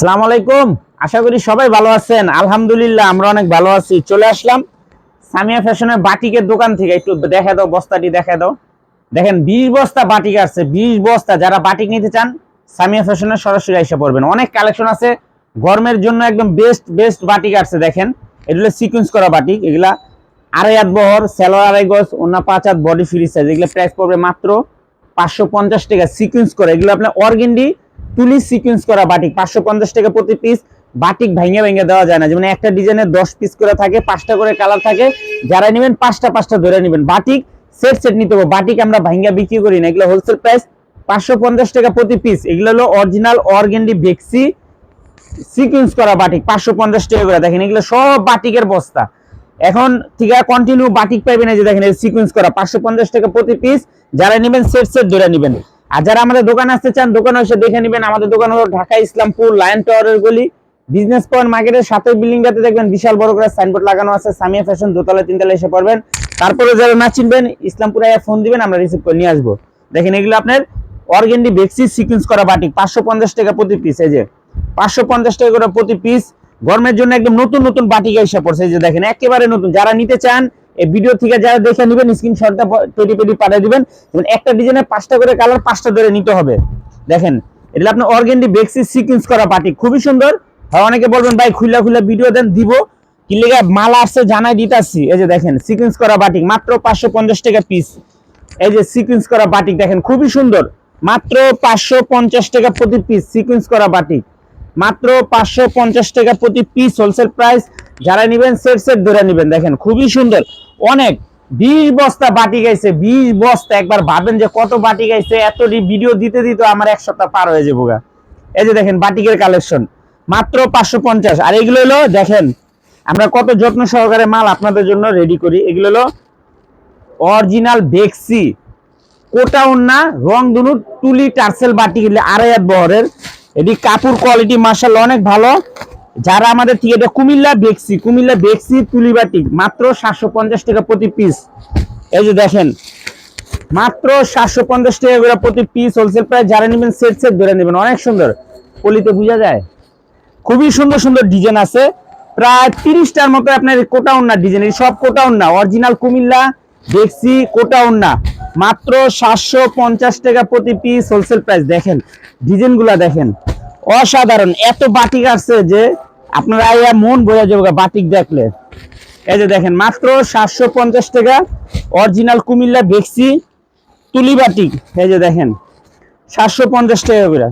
আসসালামু আলাইকুম। আশা করি সবাই ভালো আছেন। আলহামদুলিল্লাহ, আমরা অনেক ভালো আছি। চলে আসলাম সামিয়া ফ্যাশনের বাটিকের দোকান থেকে। একটু দেখা দাও, বস্তাটি দেখা দাও। দেখেন, বিশ বস্তা বাটিক আসছে বিশ বস্তা। যারা বাটিক নিতে চান, সামিয়া ফ্যাশনের সরাসরি এসে পড়বেন। অনেক কালেকশন আছে, গরমের জন্য একদম বেস্ট বেস্ট বাটিক আসছে দেখেন। এগুলো সিকুয়েন্স করা বাটিক। এগুলা আড়াই হাত বহর, সেলোয়ার আড়াই গজ অন্য পাঁচ হাত বডি ফ্রি সাইজ এগুলো প্রাইস পড়বে মাত্র পাঁচশো পঞ্চাশ টাকা সিকুয়েন্স করে। এগুলো আপনার অর্গেন্ডি তুলি সিকুয়েন্স করা বাটিক। পাঁচশো পঞ্চাশ টাকা প্রতি পিস বাটিক ভেঙে ভেঙে দেওয়া যায় না। যেমন একটা ডিজাইনের দশ পিস করে থাকে, পাঁচটা করে কালার থাকে। যারা নেবেন পাঁচটা পাঁচটা ধরে নেবেন। বাটিক সেট সেট নিতে হবে। বাটিক আমরা ভাঙ্গা বিক্রি করি না। এগুলো হোলসেল প্রাইস পাঁচশো পঞ্চাশ টাকা প্রতি পিস এগুলো হলো অরিজিনাল অর্গেন্ডি বেক্সি সিকুয়েন্স করা বাটিক। পাঁচশো পঞ্চাশ টাকা করে। দেখেন, এগুলো সব বাটিকের বস্তা। এখন ঠিক আছে কন্টিনিউ বাটিক পাইবেন এই যে দেখেন সিকুয়েন্স করা। পাঁচশো পঞ্চাশ টাকা প্রতি পিস যারা নেবেন সেট সেট ধরে নেবেন। আর যারা আমাদের দোকানে আসতে চান, দোকানে এসে দেখে নেবেন। আমাদের দোকান হলো ঢাকা ইসলামপুর লায়ন টাওয়ারের গলি। বিজনেস পয়েন্ট মার্কেটের সাথে বিল্ডিংটাতে দেখবেন, বিশাল বড় করে সাইনবোর্ড লাগানো আছে। সামিয়া ফ্যাশন দোতলা তিনতলা এসে পড়বেন। তারপরে যারা না চিনবেন, ইসলামপুরে ফোন দিবেন, আমরা রিসিভ করে নিয়ে আসব। দেখেন, এগুলো আপনার অর্গেন্ডি বেক্সি সিকুয়েন্স করা বাটিক পাঁচশো পঞ্চাশ টাকা প্রতি পিস এই যে। পাঁচশো পঞ্চাশ টাকা করে প্রতি পিস গরমের জন্য একদম নতুন নতুন বাটিক এসে পড়ছে। এই যে দেখেন, একেবারে নতুন। যারা নিতে চান এই ভিডিও থেকে যারা দেখে নেবেন স্ক্রিনশটটা তৈরি তৈরি পাঠিয়ে দিবেন। যেমন একটা ডিজাইনের পাঁচটা করে কালার পাঁচটা ধরে নিতে হবে। দেখেন, এটা আপনার অর্গেন্ডি বেক্সি সিকুয়েন্স করা বাটিক খুবই সুন্দর। আর অনেকে বলবেন, ভাই খুলা খুলা ভিডিও দেন, দিব। কি লেগে, মাল আসছে, জানাই দিতাছি। এই যে দেখেন সিকুয়েন্স করা বাটিক মাত্র পাঁচশো পঞ্চাশ টাকা পিস এই যে সিকুয়েন্স করা বাটিক দেখেন, খুবই সুন্দর। মাত্র পাঁচশো পঞ্চাশ টাকা প্রতি পিস সিকুয়েন্স করা বাটিক মাত্র পাঁচশো পঞ্চাশ টাকা প্রতি পিস হোলসেল প্রাইস যারা নেবেন সেট সেট ধরে নেবেন। দেখেন, খুবই সুন্দর। অনেক, বিশ বস্তা বাটি গাইছে, বিশ বস্তা। একবার ভাবেন যে কত বাটি গাইছে এত ভিডিও দিতে দিতে আমার এক সপ্তাহ পার হয়ে যাব গা। এই যে দেখেন, বাটিকের কালেকশন মাত্র পাঁচশো পঞ্চাশ। আর এগুলো হলো, দেখেন, আমরা কত যত্ন সহকারে মাল আপনাদের জন্য রেডি করি। এগুলো হলো অরিজিনাল বেক্সি কোটা উন্না রং দুনু তুলি, টার্সেল বাটি, আড়াই হাত বহরের। এটি কাপড় কোয়ালিটি মার্শাল অনেক ভালো। যারা আমাদের থেকে এটা কুমিল্লা বেক্সি কুমিল্লা বেক্সি তুলি বাটি, মাত্র সাতশো পঞ্চাশ টাকা প্রতি পিস এই যে দেখেন, মাত্র সাতশো পঞ্চাশ টাকা করে প্রতি পিস হোলসেল প্রাইস যারা নেবেন সেট সেট ধরে নেবেন, অনেক সুন্দর। পলিতে বোঝা যায়? খুবই সুন্দর সুন্দর ডিজাইন আছে। প্রায় তিরিশটার মতো আপনার কোটা উন্না ডিজাইন সব কোটা উন্না অরিজিনাল কুমিল্লা দেখছি কোটা উন্না। মাত্র সাতশো পঞ্চাশ টাকা প্রতি পিস হোলসেল প্রাইস দেখেন ডিজাইনগুলা দেখেন। অসাধারণ। এত বাটিক আছে যে আপনারা আইয়া মন বোঝা যাবে বাটিক দেখলে। এই যে দেখেন, মাত্র সাতশো পঞ্চাশ টাকা অরিজিনাল কুমিল্লা বেক্সি তুলি বাটিক। এই যে দেখেন, সাতশো পঞ্চাশ টাকা করে।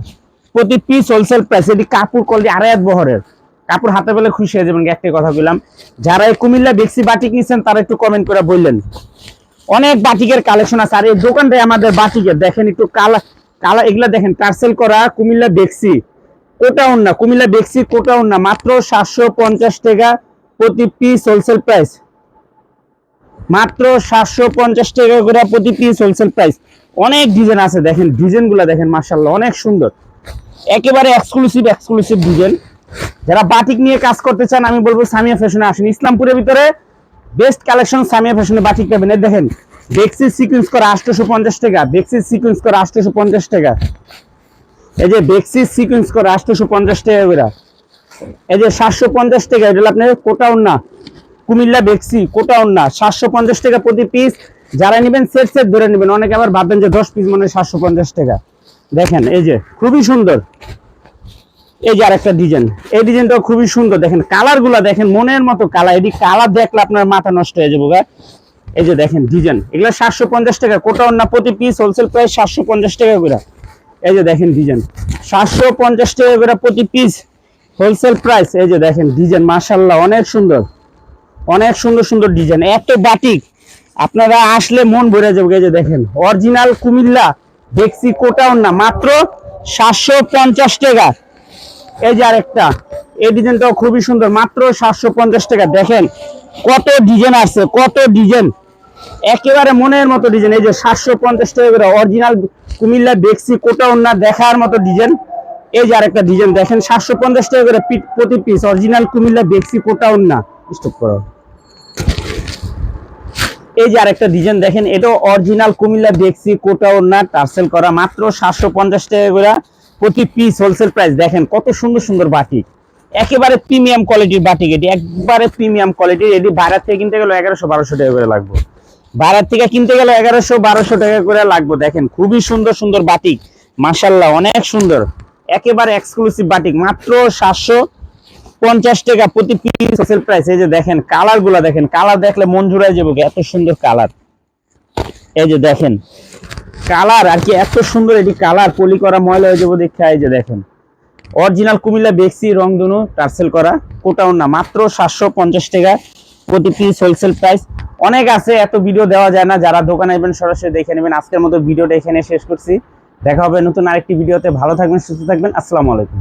প্রতি পিস হোলসেল প্রাইস এটি কাপড় কোয়ালিটি আড়াই হাত বহরের। কাপড় হাতে পেলে খুশি হয়ে যাবেন একটা কথা বললাম। যারা এই কুমিল্লা বেক্সি বাটিক নিচ্ছেন তারা একটু কমেন্ট করে বললেন। অনেক বাটিকের কালেকশন আছে, আর এই দোকানটাই আমাদের বাটিকের। দেখেন একটু কালা কালা এগুলা দেখেন টার্সেল করা কুমিল্লা বেক্সি কোটা না কুমিল্লা বেক্সি কোটা না মাত্র সাতশো পঞ্চাশ টাকা প্রতি পিস হোলসেল প্রাইস মাত্র সাতশো পঞ্চাশ টাকা করে প্রতি পিস হোলসেল প্রাইস অনেক ডিজাইন আছে, দেখেন ডিজাইনগুলা দেখেন মার্শাল্লাহ অনেক সুন্দর। একেবারে এক্সক্লুসিভ এক্সক্লুসিভ ডিজাইন যারা বাটিক নিয়ে কাজ করতে চান, আমি বলব সামিয়া ফ্যাশনে আসেন। ইসলামপুরের ভিতরে বেস্ট কালেকশন সামিয়া ফ্যাশনে বাটিক পাবেন। দেখেন বেক্সি সিকুয়েন্স করা আটশোশো পঞ্চাশ টাকা বেক্সি সিকুয়েন্স করা আটশোশো পঞ্চাশ টাকা। এই যে বেক্সি সিকুয়েন্স করা আটশোশো পঞ্চাশ টাকা করে। এই যে সাতশো পঞ্চাশ টাকা, এটা আপনার কোটা না কুমিল্লা বেক্সি কোটা না সাতশো পঞ্চাশ টাকা প্রতি পিস যারা নেবেন সেট সেট ধরে নেবেন। অনেকে আবার ভাববেন যে দশ পিস মানে সাতশো পঞ্চাশ টাকা। দেখেন, এই যে খুবই সুন্দর। এই যে আরেকটা ডিজাইন এই ডিজাইনটাও খুবই সুন্দর। দেখেন কালারগুলা দেখেন, মনের মতো কালার এটি কালার দেখলে আপনার মাথা নষ্ট হয়ে যাব গা এই যে দেখেন ডিজাইন এগুলো সাতশো পঞ্চাশ টাকা, কোটা না প্রতি পিস হোলসেল প্রাইস সাতশো পঞ্চাশ টাকা করে। এই যে দেখেন ডিজাইন সাতশো পঞ্চাশ টাকা করে প্রতি পিস হোলসেল প্রাইস এই যে দেখেন ডিজাইন মার্শাল্লাহ অনেক সুন্দর। অনেক সুন্দর সুন্দর ডিজাইন এত বাটিক আপনারা আসলে মন ভরে যাবে। এই যে দেখেন অরিজিনাল কুমিল্লা দেখছি কোটাও না, মাত্র সাতশো পঞ্চাশ টাকা। এই যে আরেকটা, এই ডিজাইনটাও খুবই সুন্দর, মাত্র সাতশো পঞ্চাশ টাকা। দেখেন, কত ডিজাইন আছে কত ডিজাইন একেবারে মনের মতো ডিজাইন এই যে সাতশো পঞ্চাশ টাকা করে অরিজিনাল কুমিল্লা দেখছি কোটা ওনা দেখার মতো ডিজাইন এই যে আরেকটা ডিজাইন দেখেন সাতশো পঞ্চাশ টাকা করে প্রতি পিস অরিজিনাল কুমিল্লা দেখছি কোটা ওনা স্টপ করো। এই যে আরেকটা ডিজাইন দেখেন এটাও অরিজিনাল কুমিল্লা দেখছি কোটা ওনা টার্সেল করা মাত্র সাতশো পঞ্চাশ টাকা করে প্রতি পিস হোলসেল প্রাইস দেখেন কত সুন্দর সুন্দর বাটিক একেবারে প্রিমিয়াম কোয়ালিটির বাটিক এটি একবারে প্রিমিয়াম কোয়ালিটির এটি বাইরের থেকে কিনতে গেলে এগারোশো বারোশো টাকা করে লাগবে। বাইরের থেকে কিনতে গেলে এগারোশো, বারোশো টাকা করে লাগবে। দেখেন, খুবই সুন্দর সুন্দর বাটিক। মাসাল্লাহ অনেক সুন্দর। একেবারে এক্সক্লুসিভ বাটিক। মাত্র সাতশো পঞ্চাশ টাকা প্রতি পিস হোলসেল প্রাইস এই যে দেখেন কালারগুলা দেখেন কালার দেখলে মন জুড়াই যাব এত সুন্দর কালার এই যে দেখেন কালার আর কি এত সুন্দর এটি কালার পলি করা ময়লা হয়ে যাব দেখে, এই যে দেখেন। অরিজিনাল কুমিল্লা বেক্সি রং দুনু টার্সেল করা। কোটাও না মাত্র সাতশো পঞ্চাশ টাকা প্রতি পিস হোলসেল প্রাইস অনেক আছে, এত ভিডিও দেওয়া যায় না, যারা দোকানে আসবেন সরাসরি দেখে নেবেন। আজকের মতো ভিডিওটা এখানে শেষ করছি। দেখা হবে নতুন আরেকটি ভিডিওতে ভালো থাকবেন, সুস্থ থাকবেন। আসসালামু আলাইকুম।